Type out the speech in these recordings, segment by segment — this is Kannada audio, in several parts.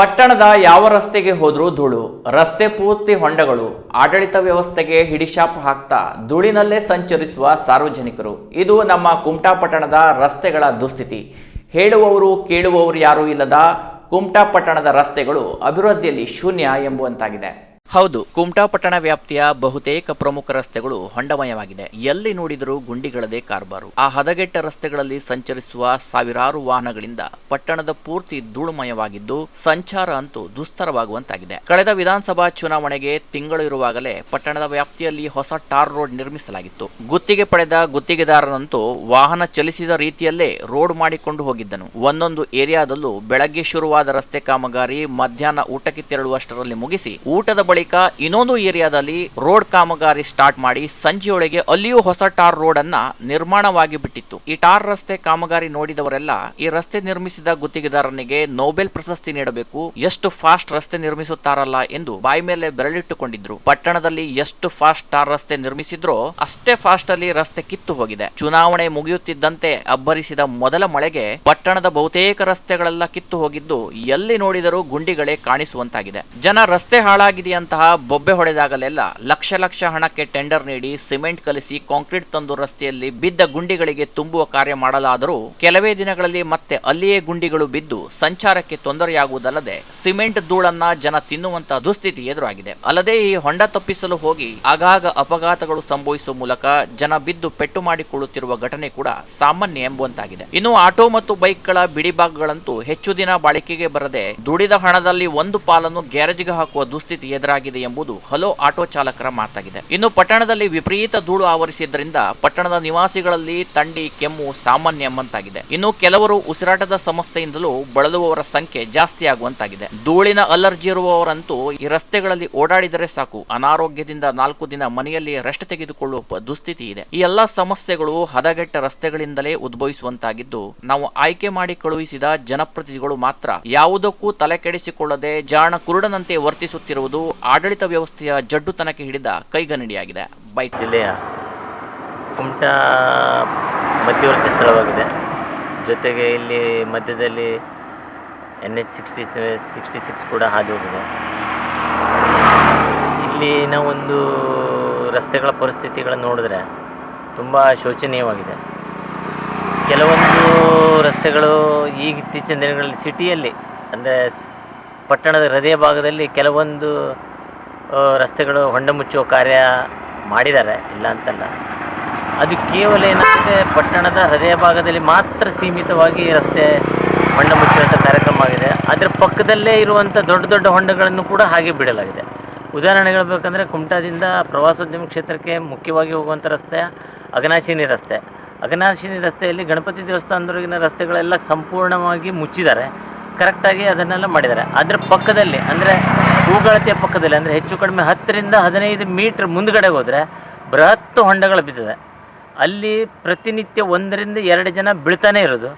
ಪಟ್ಟಣದ ಯಾವ ರಸ್ತೆಗೆ ಹೋದರೂ ಧೂಳು, ರಸ್ತೆ ಪೂರ್ತಿ ಹೊಂಡಗಳು, ಆಡಳಿತ ವ್ಯವಸ್ಥೆಗೆ ಹಿಡಿಶಾಪ ಹಾಕ್ತಾ ಧೂಳಿನಲ್ಲೇ ಸಂಚರಿಸುವ ಸಾರ್ವಜನಿಕರು. ಇದು ನಮ್ಮ ಕುಮಟಾ ಪಟ್ಟಣದ ರಸ್ತೆಗಳ ದುಸ್ಥಿತಿ. ಹೇಳುವವರು, ಕೇಳುವವರು ಯಾರೂ ಇಲ್ಲದ ಕುಮಟಾ ಪಟ್ಟಣದ ರಸ್ತೆಗಳು ಅಭಿವೃದ್ಧಿಯಲ್ಲಿ ಶೂನ್ಯ ಎಂಬುವಂತಾಗಿದೆ. ಹೌದು, ಕುಮಟಾ ಪಟ್ಟಣ ವ್ಯಾಪ್ತಿಯ ಬಹುತೇಕ ಪ್ರಮುಖ ರಸ್ತೆಗಳು ಹೊಂಡಮಯವಾಗಿದೆ. ಎಲ್ಲಿ ನೋಡಿದರೂ ಗುಂಡಿಗಳದೇ ಕಾರ್ಬಾರು. ಆ ಹದಗೆಟ್ಟ ರಸ್ತೆಗಳಲ್ಲಿ ಸಂಚರಿಸುವ ಸಾವಿರಾರು ವಾಹನಗಳಿಂದ ಪಟ್ಟಣದ ಪೂರ್ತಿ ಧೂಳುಮಯವಾಗಿದ್ದು, ಸಂಚಾರ ಅಂತೂ ದುಸ್ತರವಾಗುವಂತಾಗಿದೆ. ಕಳೆದ ವಿಧಾನಸಭಾ ಚುನಾವಣೆಗೆ ತಿಂಗಳು ಇರುವಾಗಲೇ ಪಟ್ಟಣದ ವ್ಯಾಪ್ತಿಯಲ್ಲಿ ಹೊಸ ಟಾರ್ ರೋಡ್ ನಿರ್ಮಿಸಲಾಗಿತ್ತು. ಗುತ್ತಿಗೆ ಪಡೆದ ಗುತ್ತಿಗೆದಾರನಂತೂ ವಾಹನ ಚಲಿಸಿದ ರೀತಿಯಲ್ಲೇ ರೋಡ್ ಮಾಡಿಕೊಂಡು ಹೋಗಿದ್ದನು. ಒಂದೊಂದು ಏರಿಯಾದಲ್ಲೂ ಬೆಳಗ್ಗೆ ಶುರುವಾದ ರಸ್ತೆ ಕಾಮಗಾರಿ ಮಧ್ಯಾಹ್ನ ಊಟಕ್ಕೆ ತೆರಳುವಷ್ಟರಲ್ಲಿ ಮುಗಿಸಿ, ಊಟದ ಬಳಿಕ ಇನ್ನೊಂದು ಏರಿಯಾದಲ್ಲಿ ರೋಡ್ ಕಾಮಗಾರಿ ಸ್ಟಾರ್ಟ್ ಮಾಡಿ ಸಂಜೆಯೊಳಗೆ ಅಲ್ಲಿಯೂ ಹೊಸ ಟಾರ್ ರೋಡ್ ಅನ್ನ ನಿರ್ಮಾಣವಾಗಿ ಬಿಟ್ಟಿತ್ತು. ಈ ಟಾರ್ ರಸ್ತೆ ಕಾಮಗಾರಿ ನೋಡಿದವರೆಲ್ಲ ಈ ರಸ್ತೆ ನಿರ್ಮಿಸಿದ ಗುತ್ತಿಗೆದಾರನಿಗೆ ನೋಬೆಲ್ ಪ್ರಶಸ್ತಿ ನೀಡಬೇಕು, ಎಷ್ಟು ಫಾಸ್ಟ್ ರಸ್ತೆ ನಿರ್ಮಿಸುತ್ತಾರಲ್ಲ ಎಂದು ಬಾಯಿ ಮೇಲೆ ಬೆರಳಿಟ್ಟುಕೊಂಡಿದ್ರು. ಪಟ್ಟಣದಲ್ಲಿ ಎಷ್ಟು ಫಾಸ್ಟ್ ಟಾರ್ ರಸ್ತೆ ನಿರ್ಮಿಸಿದ್ರೋ ಅಷ್ಟೇ ಫಾಸ್ಟ್ ಅಲ್ಲಿ ರಸ್ತೆ ಕಿತ್ತು ಹೋಗಿದೆ. ಚುನಾವಣೆ ಮುಗಿಯುತ್ತಿದ್ದಂತೆ ಅಬ್ಬರಿಸಿದ ಮೊದಲ ಮಳೆಗೆ ಪಟ್ಟಣದ ಬಹುತೇಕ ರಸ್ತೆಗಳೆಲ್ಲ ಕಿತ್ತು ಹೋಗಿದ್ದು, ಎಲ್ಲಿ ನೋಡಿದರೂ ಗುಂಡಿಗಳೇ ಕಾಣಿಸುವಂತಾಗಿದೆ. ಜನ ರಸ್ತೆ ಹಾಳಾಗಿದೆಯಂತಹ ಬೊಬ್ಬೆ ಹೊಡೆದಾಗಲೆಲ್ಲ ಲಕ್ಷ ಲಕ್ಷ ಹಣಕ್ಕೆ ಟೆಂಡರ್ ನೀಡಿ ಸಿಮೆಂಟ್ ಕಲಿಸಿ ಕಾಂಕ್ರೀಟ್ ತಂದು ರಸ್ತೆಯಲ್ಲಿ ಬಿದ್ದ ಗುಂಡಿಗಳಿಗೆ ತುಂಬುವ ಕಾರ್ಯ ಮಾಡಲಾದರೂ ಕೆಲವೇ ದಿನಗಳಲ್ಲಿ ಮತ್ತೆ ಅಲ್ಲಿಯೇ ಗುಂಡಿಗಳು ಬಿದ್ದು ಸಂಚಾರಕ್ಕೆ ತೊಂದರೆಯಾಗುವುದಲ್ಲದೆ ಸಿಮೆಂಟ್ ಧೂಳನ್ನ ಜನ ತಿನ್ನುವಂತಹ ದುಸ್ಥಿತಿ ಎದುರಾಗಿದೆ. ಅಲ್ಲದೆ ಈ ಹೊಂಡ ತಪ್ಪಿಸಲು ಹೋಗಿ ಆಗಾಗ ಅಪಘಾತಗಳು ಸಂಭವಿಸುವ ಮೂಲಕ ಜನ ಬಿದ್ದು ಪೆಟ್ಟು ಮಾಡಿಕೊಳ್ಳುತ್ತಿರುವ ಘಟನೆ ಕೂಡ ಸಾಮಾನ್ಯ ಎಂಬುವಂತಾಗಿದೆ. ಇನ್ನು ಆಟೋ ಮತ್ತು ಬೈಕ್ಗಳ ಬಿಡಿಭಾಗಗಳಂತೂ ಹೆಚ್ಚು ದಿನ ಬಾಳಿಕೆಗೆ ಬರದೆ ದುಡಿದ ಹಣದಲ್ಲಿ ಒಂದು ಪಾಲನ್ನು ಗ್ಯಾರೇಜ್ಗೆ ಹಾಕುವ ದುಸ್ಥಿತಿ ಎದುರಾಗಿದೆ. ಎಂಬುದು ಹಲೋ ಆಟೋ ಚಾಲಕರ ಮಾತಾಗಿದೆ. ಇನ್ನು ಪಟ್ಟಣದಲ್ಲಿ ವಿಪರೀತ ಧೂಳು ಆವರಿಸಿದ್ದರಿಂದ ಪಟ್ಟಣದ ನಿವಾಸಿಗಳಲ್ಲಿ ತಂಡಿ ಕೆಮ್ಮು ಸಾಮಾನ್ಯ ಎಂಬಂತಾಗಿದೆ. ಇನ್ನು ಕೆಲವರು ಉಸಿರಾಟದ ಸಮಸ್ಯೆಯಿಂದಲೂ ಬಳಲುವವರ ಸಂಖ್ಯೆ ಜಾಸ್ತಿ ಆಗುವಂತಾಗಿದೆ. ಧೂಳಿನ ಅಲರ್ಜಿ ಇರುವವರಂತೂ ಈ ರಸ್ತೆಗಳಲ್ಲಿ ಓಡಾಡಿದರೆ ಸಾಕು. ಅನಾರೋಗ್ಯದಿಂದ ನಾಲ್ಕು ದಿನ ಮನೆಯಲ್ಲಿ ರೆಸ್ಟ್ ತೆಗೆದುಕೊಳ್ಳುವ ದುಸ್ಥಿತಿ ಇದೆ. ಈ ಎಲ್ಲಾ ಸಮಸ್ಯೆಗಳು ಹದಗೆಟ್ಟ ರಸ್ತೆಗಳಿಂದಲೇ ಉದ್ಭವಿಸುವಂತಾಗಿದ್ದು, ನಾವು ಆಯ್ಕೆ ಮಾಡಿ ಕಳುಹಿಸಿದ ಜನಪ್ರತಿನಿಧಿಗಳು ಮಾತ್ರ ಯಾವುದಕ್ಕೂ ತಲೆ ಕೆಡಿಸಿಕೊಳ್ಳದೆ ಜಾಣ ಕುರುಡನಂತೆ ವರ್ತಿಸುತ್ತಿರುವುದು ಆಡಳಿತ ವ್ಯವಸ್ಥೆಯ ಜಡ್ಡುತನಕ್ಕೆ ಹಿಡಿದ ಕೈಗನ್ನಡಿಯಾಗಿದೆ ಬೈಟ್ ಜಿಲ್ಲೆಯ ಕುಮಟಾ ಮಧ್ಯವರ್ತಿ ಸ್ಥಳವಾಗಿದೆ. ಜೊತೆಗೆ ಇಲ್ಲಿ ಮಧ್ಯದಲ್ಲಿ N H sixty sixty six ಕೂಡ ಹಾದು ಹೋಗಿದೆ ಇಲ್ಲಿನ ಒಂದು ರಸ್ತೆಗಳ ಪರಿಸ್ಥಿತಿಗಳನ್ನು ನೋಡಿದ್ರೆ ತುಂಬ ಶೋಚನೀಯವಾಗಿದೆ. ಕೆಲವೊಂದು ರಸ್ತೆಗಳು ಈಗ ಇತ್ತೀಚಿನ ದಿನಗಳಲ್ಲಿ ಸಿಟಿಯಲ್ಲಿ, ಅಂದರೆ ಪಟ್ಟಣದ ಹೃದಯ ಭಾಗದಲ್ಲಿ ಕೆಲವೊಂದು ರಸ್ತೆಗಳು ಹೊಂಡ ಮುಚ್ಚುವ ಕಾರ್ಯ ಮಾಡಿದ್ದಾರೆ, ಇಲ್ಲ ಅಂತಲ್ಲ. ಅದು ಕೇವಲ ಏನಾಗುತ್ತೆ ಪಟ್ಟಣದ ಹೃದಯ ಭಾಗದಲ್ಲಿ ಮಾತ್ರ ಸೀಮಿತವಾಗಿ ರಸ್ತೆ ಹೊಂಡ ಮುಚ್ಚುವಂಥ ಕಾರ್ಯಕ್ರಮ ಆಗಿದೆ. ಅದರ ಪಕ್ಕದಲ್ಲೇ ಇರುವಂಥ ದೊಡ್ಡ ದೊಡ್ಡ ಹೊಂಡಗಳನ್ನು ಕೂಡ ಹಾಗೆ ಬಿಡಲಾಗಿದೆ. ಉದಾಹರಣೆ ಹೇಳಬೇಕಂದ್ರೆ ಕುಮಟಾದಿಂದ ಪ್ರವಾಸೋದ್ಯಮ ಕ್ಷೇತ್ರಕ್ಕೆ ಮುಖ್ಯವಾಗಿ ಹೋಗುವಂಥ ರಸ್ತೆ ಅಗನಾಶಿನಿ ರಸ್ತೆ. ಅಗನಾಶಿನಿ ರಸ್ತೆಯಲ್ಲಿ ಗಣಪತಿ ದೇವಸ್ಥಾನದವರೆಗಿನ ರಸ್ತೆಗಳೆಲ್ಲ ಸಂಪೂರ್ಣವಾಗಿ ಮುಚ್ಚಿದ್ದಾರೆ. ಕರೆಕ್ಟಾಗಿ ಅದನ್ನೆಲ್ಲ ಮಾಡಿದ್ದಾರೆ. ಅದರ ಪಕ್ಕದಲ್ಲಿ ಅಂದರೆ ಹೂಗಳತೆಯ ಪಕ್ಕದಲ್ಲಿ ಅಂದರೆ ಹೆಚ್ಚು ಕಡಿಮೆ ಹತ್ತರಿಂದ ಹದಿನೈದು ಮೀಟ್ರ್ ಮುಂದ್ಗಡೆ ಹೋದರೆ ಬೃಹತ್ ಹೊಂಡಗಳು ಬಿದ್ದಿದೆ. ಅಲ್ಲಿ ಪ್ರತಿನಿತ್ಯ ಒಂದರಿಂದ ಎರಡು ಜನ ಬೀಳ್ತಾನೆ ಇರೋದು.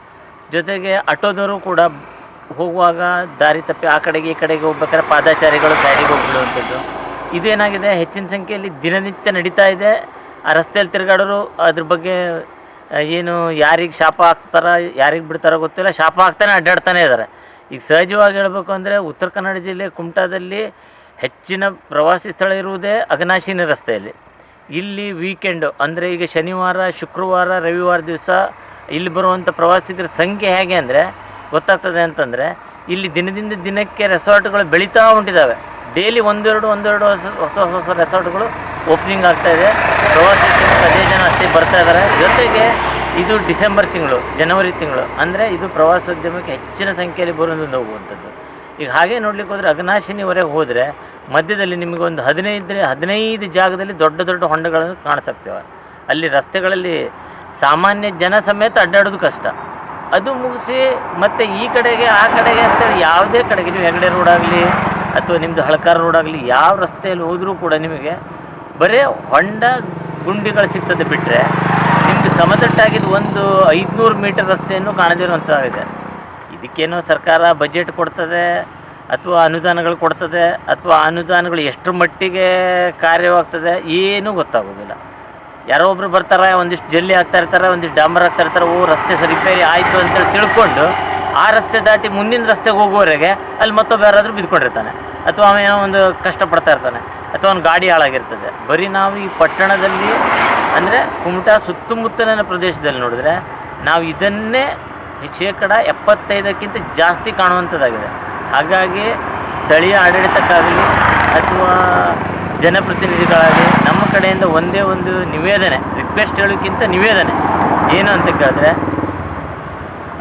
ಜೊತೆಗೆ ಆಟೋದವರು ಕೂಡ ಹೋಗುವಾಗ ದಾರಿ ತಪ್ಪಿ ಆ ಕಡೆಗೆ ಈ ಕಡೆಗೆ ಹೋಗ್ಬೇಕಾದ್ರೆ ಪಾದಾಚಾರಿಗಳು ಸೈಡಿಗೆ ಹೋಗ್ಬಿಡುವಂಥದ್ದು. ಇದೇನಾಗಿದೆ? ಹೆಚ್ಚಿನ ಸಂಖ್ಯೆಯಲ್ಲಿ ದಿನನಿತ್ಯ ನಡೀತಾ ಇದೆ. ಆ ರಸ್ತೆಯಲ್ಲಿ ತಿರುಗಾಡೋರು ಅದ್ರ ಬಗ್ಗೆ ಏನು ಯಾರಿಗೆ ಶಾಪ ಹಾಕ್ತಾರ ಯಾರಿಗೆ ಬಿಡ್ತಾರೋ ಗೊತ್ತಿಲ್ಲ. ಶಾಪ ಹಾಕ್ತಾನೆ ಅಡ್ಡಾಡ್ತಾನೆ ಇದ್ದಾರೆ ಈಗ ಸಹಜವಾಗಿ ಹೇಳಬೇಕು ಅಂದರೆ ಉತ್ತರ ಕನ್ನಡ ಜಿಲ್ಲೆ ಕುಮಟಾದಲ್ಲಿ ಹೆಚ್ಚಿನ ಪ್ರವಾಸಿ ಸ್ಥಳ ಇರುವುದೇ ಅಘನಾಶಿನಿ ರಸ್ತೆಯಲ್ಲಿ. ಇಲ್ಲಿ ವೀಕೆಂಡು ಅಂದರೆ ಈಗ ಶನಿವಾರ, ಶುಕ್ರವಾರ, ರವಿವಾರ ದಿವಸ ಇಲ್ಲಿ ಬರುವಂಥ ಪ್ರವಾಸಿಗರ ಸಂಖ್ಯೆ ಹೇಗೆ ಅಂದರೆ ಗೊತ್ತಾಗ್ತದೆ ಅಂತಂದರೆ ಇಲ್ಲಿ ದಿನದಿಂದ ದಿನಕ್ಕೆ ರೆಸಾರ್ಟ್ಗಳು ಬೆಳೀತಾ ಹೊಂಟಿದ್ದಾವೆ ಡೈಲಿ ಒಂದೆರಡು ಒಂದೆರಡು ಹೊಸ ಹೊಸ ಹೊಸ ರೆಸಾರ್ಟ್ಗಳು ಓಪನಿಂಗ್ ಆಗ್ತಾ ಇದೆ. ಪ್ರವಾಸೋದ್ಯಮಕ್ಕೆ ಅದೇ ಜನ ಅಷ್ಟೇ ಬರ್ತಾ ಇದ್ದಾರೆ ಜೊತೆಗೆ ಇದು ಡಿಸೆಂಬರ್ ತಿಂಗಳು, ಜನವರಿ ತಿಂಗಳು. ಅಂದರೆ ಇದು ಪ್ರವಾಸೋದ್ಯಮಕ್ಕೆ ಹೆಚ್ಚಿನ ಸಂಖ್ಯೆಯಲ್ಲಿ ಬರೋದು ಹೋಗುವಂಥದ್ದು. ಈಗ ಹಾಗೆ ನೋಡ್ಲಿಕ್ಕೆ ಹೋದರೆ ಅಗ್ನಾಶಿನಿವರೆಗೆ ಹೋದರೆ ಮಧ್ಯದಲ್ಲಿ ನಿಮಗೆ ಒಂದು ಹದಿನೈದು ಹದಿನೈದು ಜಾಗದಲ್ಲಿ ದೊಡ್ಡ ದೊಡ್ಡ ಹೊಂಡಗಳನ್ನು ಕಾಣಿಸಕ್ತೇವೆ. ಅಲ್ಲಿ ರಸ್ತೆಗಳಲ್ಲಿ ಸಾಮಾನ್ಯ ಜನ ಸಮೇತ ಅಡ್ಡಾಡೋದು ಕಷ್ಟ. ಅದು ಮುಗಿಸಿ ಮತ್ತು ಈ ಕಡೆಗೆ, ಆ ಕಡೆಗೆ ಅಂತೇಳಿ ಯಾವುದೇ ಕಡೆಗೆ, ನೀವು ಹೆಗಡೆ ರೋಡ್ ಆಗಲಿ ಅಥವಾ ನಿಮ್ಮದು ಹಳಕಾರ ರೋಡ್ ಆಗಲಿ, ಯಾವ ರಸ್ತೆಯಲ್ಲಿ ಹೋದರೂ ಕೂಡ ನಿಮಗೆ ಬರೀ ಹೊಂಡ ಗುಂಡಿಗಳು ಸಿಗ್ತದೆ ಬಿಟ್ಟರೆ ಸಮತಟ್ಟಾಗಿದ್ದು ಒಂದು ಐದುನೂರು ಮೀಟರ್ ರಸ್ತೆಯನ್ನು ಕಾಣದಿರುವಂಥದ್ದಾಗಿದೆ ಇದಕ್ಕೇನೋ ಸರ್ಕಾರ ಬಜೆಟ್ ಕೊಡ್ತದೆ, ಅಥವಾ ಅನುದಾನಗಳು ಕೊಡ್ತದೆ, ಅಥವಾ ಅನುದಾನಗಳು ಎಷ್ಟರ ಮಟ್ಟಿಗೆ ಕಾರ್ಯವಾಗ್ತದೆ ಏನೂ ಗೊತ್ತಾಗೋದಿಲ್ಲ. ಯಾರೋ ಒಬ್ರು ಬರ್ತಾರೆ, ಒಂದಿಷ್ಟು ಜಲ್ಲಿ ಹಾಕ್ತಾ ಇರ್ತಾರೆ, ಒಂದಿಷ್ಟು ಡಾಂಬರ್ ಹಾಕ್ತಾ ಇರ್ತಾರೆ, ಓ, ರಸ್ತೆ ರಿಪೇರಿ ಆಯಿತು ಅಂತೇಳಿ ತಿಳ್ಕೊಂಡು ಆ ರಸ್ತೆ ದಾಟಿ ಮುಂದಿನ ರಸ್ತೆಗೆ ಹೋಗುವವರೆಗೆ ಅಲ್ಲಿ ಮತ್ತೊಬ್ಬ ಯಾರಾದರೂ ಬಿದ್ಕೊಂಡಿರ್ತಾನೆ ಅಥವಾ ಅವನೇನೋ ಒಂದು ಕಷ್ಟಪಡ್ತಾ ಇರ್ತಾನೆ, ಅಥವಾ ಒಂದು ಗಾಡಿ ಹಾಳಾಗಿರ್ತದೆ. ಬರೀ ನಾವು ಈ ಪಟ್ಟಣದಲ್ಲಿ ಅಂದರೆ ಕುಮಟಾ ಸುತ್ತಮುತ್ತಲಿನ ಪ್ರದೇಶದಲ್ಲಿ ನೋಡಿದ್ರೆ ನಾವು ಇದನ್ನೇ ಶೇಕಡ ಎಪ್ಪತ್ತೈದಕ್ಕಿಂತ ಜಾಸ್ತಿ ಕಾಣುವಂಥದ್ದಾಗಿದೆ. ಹಾಗಾಗಿ ಸ್ಥಳೀಯ ಆಡಳಿತಕ್ಕಾಗಲಿ ಅಥವಾ ಜನಪ್ರತಿನಿಧಿಗಳಾಗಲಿ ನಮ್ಮ ಕಡೆಯಿಂದ ಒಂದೇ ಒಂದು ನಿವೇದನೆ ರಿಕ್ವೆಸ್ಟ್ ಹೇಳೋಕ್ಕಿಂತ ನಿವೇದನೆ ಏನು ಅಂತ ಕೇಳಿದ್ರೆ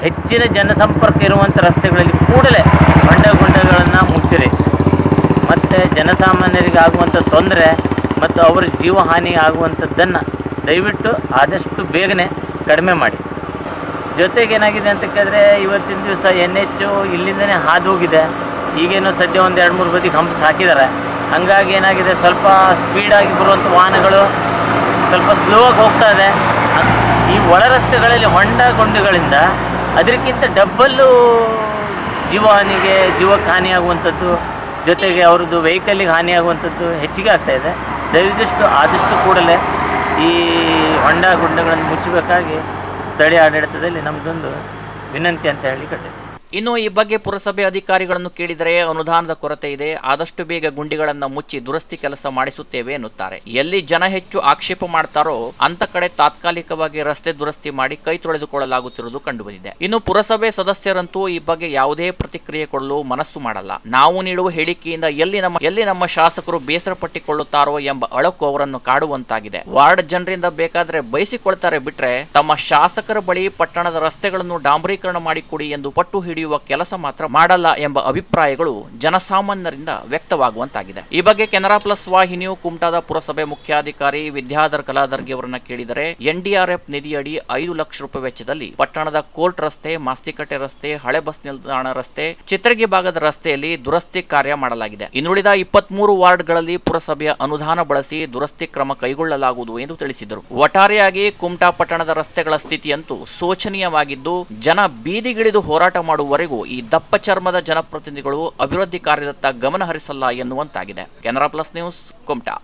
ಹೆಚ್ಚಿನ ಜನಸಂಪರ್ಕ ಇರುವಂಥ ರಸ್ತೆಗಳಲ್ಲಿ ಕೂಡಲೇ ಹೊಂಡ ಗುಂಡಗಳನ್ನು ಮುಚ್ಚಿರಿ. ಮತ್ತು ಜನಸಾಮಾನ್ಯರಿಗೆ ಆಗುವಂಥ ತೊಂದರೆ ಮತ್ತು ಅವರ ಜೀವಹಾನಿ ಆಗುವಂಥದ್ದನ್ನು ದಯವಿಟ್ಟು ಆದಷ್ಟು ಬೇಗನೆ ಕಡಿಮೆ ಮಾಡಿ. ಜೊತೆಗೆ ಏನಾಗಿದೆ ಅಂತ ಕೇಳಿದ್ರೆ ಇವತ್ತಿನ ದಿವಸ ಎನ್ ಎಚ್ ಇಲ್ಲಿಂದನೇ ಹಾದು ಹೋಗಿದೆ ಈಗೇನು ಸದ್ಯ ಒಂದು ಎರಡು ಮೂರು ಬದಿಗೆ ಹಂಪ್ಸ್ ಹಾಕಿದ್ದಾರೆ. ಹಂಗಾಗಿ ಏನಾಗಿದೆ ಸ್ವಲ್ಪ ಸ್ಪೀಡಾಗಿ ಬರುವಂಥ ವಾಹನಗಳು ಸ್ವಲ್ಪ ಸ್ಲೋ ಆಗಿ ಹೋಗ್ತಾ ಇದೆ. ಈ ಒಳ ರಸ್ತೆಗಳಲ್ಲಿ ಹೊಂಡ ಗೊಂಡುಗಳಿಂದ ಅದಕ್ಕಿಂತ ಡಬ್ಬಲ್ಲು ಜೀವಹಾನಿಗೆ ಜೀವಕ್ಕೆ ಹಾನಿಯಾಗುವಂಥದ್ದು, ಜೊತೆಗೆ ಅವ್ರದ್ದು ವೆಹಿಕಲ್ಲಿಗೆ ಹಾನಿಯಾಗುವಂಥದ್ದು ಹೆಚ್ಚಿಗೆ ಆಗ್ತಾ ದಯವಿಟ್ಟು ಆದಷ್ಟು ಕೂಡಲೇ ಈ ಹೊಂಡ ಗುಂಡಗಳನ್ನು ಮುಚ್ಚಬೇಕಾಗಿ ಸ್ಥಳೀಯ ಆಡಳಿತದಲ್ಲಿ ನಮ್ಮದೊಂದು ವಿನಂತಿ ಅಂತ ಹೇಳಿ ಕಟ್ಟೆ ಇನ್ನು ಈ ಬಗ್ಗೆ ಪುರಸಭೆ ಅಧಿಕಾರಿಗಳನ್ನು ಕೇಳಿದರೆ ಅನುದಾನದ ಕೊರತೆ ಇದೆ, ಆದಷ್ಟು ಬೇಗ ಗುಂಡಿಗಳನ್ನು ಮುಚ್ಚಿ ದುರಸ್ತಿ ಕೆಲಸ ಮಾಡಿಸುತ್ತೇವೆ ಎನ್ನುತ್ತಾರೆ. ಎಲ್ಲಿ ಜನ ಹೆಚ್ಚು ಆಕ್ಷೇಪ ಮಾಡ್ತಾರೋ ಅಂತ ಕಡೆ ತಾತ್ಕಾಲಿಕವಾಗಿ ರಸ್ತೆ ದುರಸ್ತಿ ಮಾಡಿ ಕೈ ತೊಳೆದುಕೊಳ್ಳಲಾಗುತ್ತಿರುವುದು ಕಂಡುಬಂದಿದೆ. ಇನ್ನು ಪುರಸಭೆ ಸದಸ್ಯರಂತೂ ಈ ಬಗ್ಗೆ ಯಾವುದೇ ಪ್ರತಿಕ್ರಿಯೆ ಕೊಡಲು ಮನಸ್ಸು ಮಾಡಲ್ಲ. ನಾವು ನೀಡುವ ಹೇಳಿಕೆಯಿಂದ ಎಲ್ಲಿ ನಮ್ಮ ಎಲ್ಲಿ ನಮ್ಮ ಶಾಸಕರು ಬೇಸರ ಪಟ್ಟಿಕೊಳ್ಳುತ್ತಾರೋ ಎಂಬ ಅಳಕು ಅವರನ್ನು ಕಾಡುವಂತಾಗಿದೆ. ವಾರ್ಡ್ ಜನರಿಂದ ಬೇಕಾದ್ರೆ ಬಯಸಿಕೊಳ್ತಾರೆ ಬಿಟ್ರೆ ತಮ್ಮ ಶಾಸಕರ ಬಳಿ ಪಟ್ಟಣದ ರಸ್ತೆಗಳನ್ನು ಡಾಂಬರೀಕರಣ ಮಾಡಿಕೊಡಿ ಎಂದು ಪಟ್ಟು ಹಿಡಿಯುವ ಕೆಲಸ ಮಾತ್ರ ಮಾಡಲ್ಲ ಎಂಬ ಅಭಿಪ್ರಾಯಗಳು ಜನಸಾಮಾನ್ಯರಿಂದ ವ್ಯಕ್ತವಾಗುವಂತಾಗಿದೆ. ಈ ಬಗ್ಗೆ ಕೆನರಾ ಪ್ಲಸ್ ವಾಹಿನಿಯು ಕುಮಟಾದ ಪುರಸಭೆ ಮುಖ್ಯಾಧಿಕಾರಿ ವಿದ್ಯಾಧರ್ ಕಲಾದರ್ಗಿ ಅವರನ್ನ ಕೇಳಿದರೆ, ಎನ್ಡಿಆರ್ಎಫ್ ನಿಧಿಯಡಿ ಐದು ಲಕ್ಷ ರೂಪಾಯಿ ವೆಚ್ಚದಲ್ಲಿ ಪಟ್ಟಣದ ಕೋರ್ಟ್ ರಸ್ತೆ, ಮಾಸ್ತಿಕಟ್ಟೆ ರಸ್ತೆ, ಹಳೆ ಬಸ್ ನಿಲ್ದಾಣ ರಸ್ತೆ, ಚಿತ್ರಗಿ ಭಾಗದ ರಸ್ತೆಯಲ್ಲಿ ದುರಸ್ತಿ ಕಾರ್ಯ ಮಾಡಲಾಗಿದೆ. ಇನ್ನುಳಿದ ಇಪ್ಪತ್ಮೂರು ವಾರ್ಡ್ಗಳಲ್ಲಿ ಪುರಸಭೆಯ ಅನುದಾನ ಬಳಸಿ ದುರಸ್ತಿ ಕ್ರಮ ಕೈಗೊಳ್ಳಲಾಗುವುದು ಎಂದು ತಿಳಿಸಿದರು. ಒಟ್ಟಾರೆಯಾಗಿ ಕುಮಟಾ ಪಟ್ಟಣದ ರಸ್ತೆಗಳ ಸ್ಥಿತಿಯಂತೂ ಶೋಚನೀಯವಾಗಿದ್ದು, ಜನ ಬೀದಿಗಿಳಿದು ಹೋರಾಟ ಮಾಡುವವರೆಗೂ ಈ ದಪ್ಪ ಚರ್ಮದ ಜನಪ್ರತಿನಿಧಿಗಳು ಅಭಿವೃದ್ಧಿ ಕಾರ್ಯದತ್ತ ಗಮನ ಹರಿಸಲ್ಲ ಎನ್ನುವಂತಾಗಿದೆ. Canara plus news Kumta.